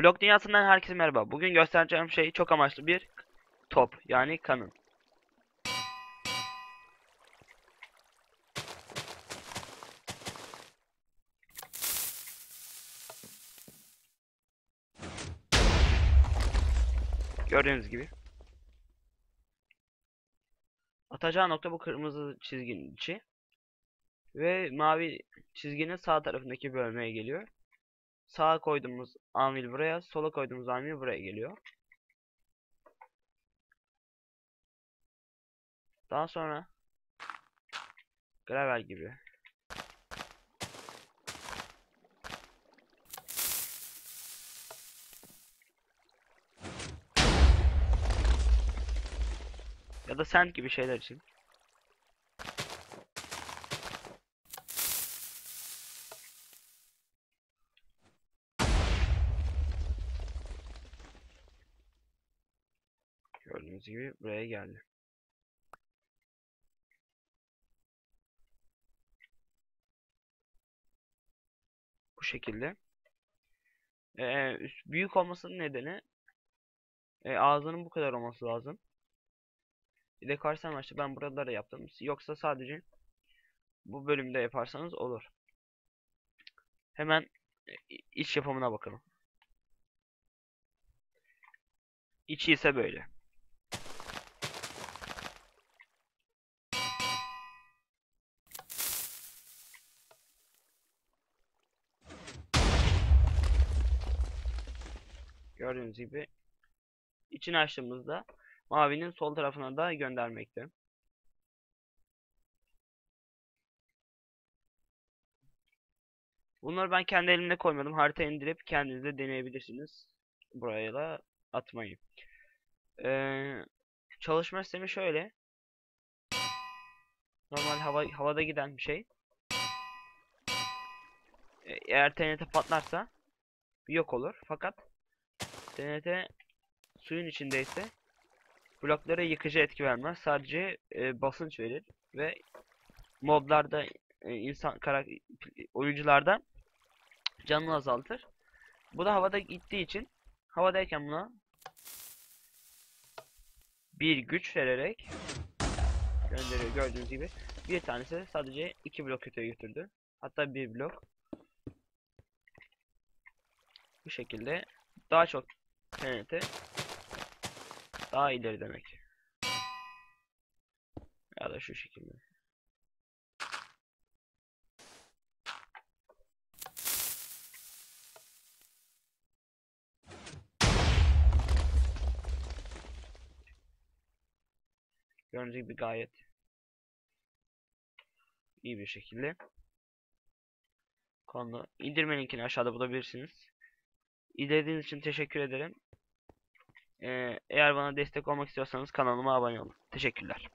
Blok dünyasından herkese merhaba. Bugün göstereceğim şey çok amaçlı bir top yani kanın. Gördüğünüz gibi. Atacağı nokta bu kırmızı çizginin içi. Ve mavi çizginin sağ tarafındaki bölmeye geliyor. Sağa koyduğumuz amil buraya, sola koyduğumuz amil buraya geliyor. Daha sonra gravel gibi ya da sand gibi şeyler için Gördüğünüz gibi buraya geldi. Bu şekilde. Ee, büyük olmasının nedeni e, ağzının bu kadar olması lazım. Bir de karşı amaçlı ben buraları yaptım. Yoksa sadece bu bölümde yaparsanız olur. Hemen e, iç yapımına bakalım. İçi ise böyle. Gördüğünüz gibi içini açtığımızda mavinin sol tarafına da göndermekte. Bunları ben kendi elimle koymadım. Harita indirip kendiniz de deneyebilirsiniz. Buraya da atmayı. Ee, çalışma sistemi şöyle. Normal hava havada giden bir şey. E, Eğer TNT patlarsa yok olur. Fakat TNT suyun içindeyse bloklara yıkıcı etki vermez. Sadece e, basınç verir ve moblarda e, insan karak oyuncularda canını azaltır. Bu da havada gittiği için havadayken buna bir güç vererek gönderiyor gördüğünüz gibi. Bir tanesi sadece iki blok öteye götürdü. Hatta bir blok. Bu şekilde daha çok TNT daha ileri demek. Ya da şu şekilde. Gördüğünüz gibi gayet iyi bir şekilde konu. İndirme linkini aşağıda bulabilirsiniz. İzlediğiniz için teşekkür ederim. Ee, eğer bana destek olmak istiyorsanız kanalıma abone olun. Teşekkürler.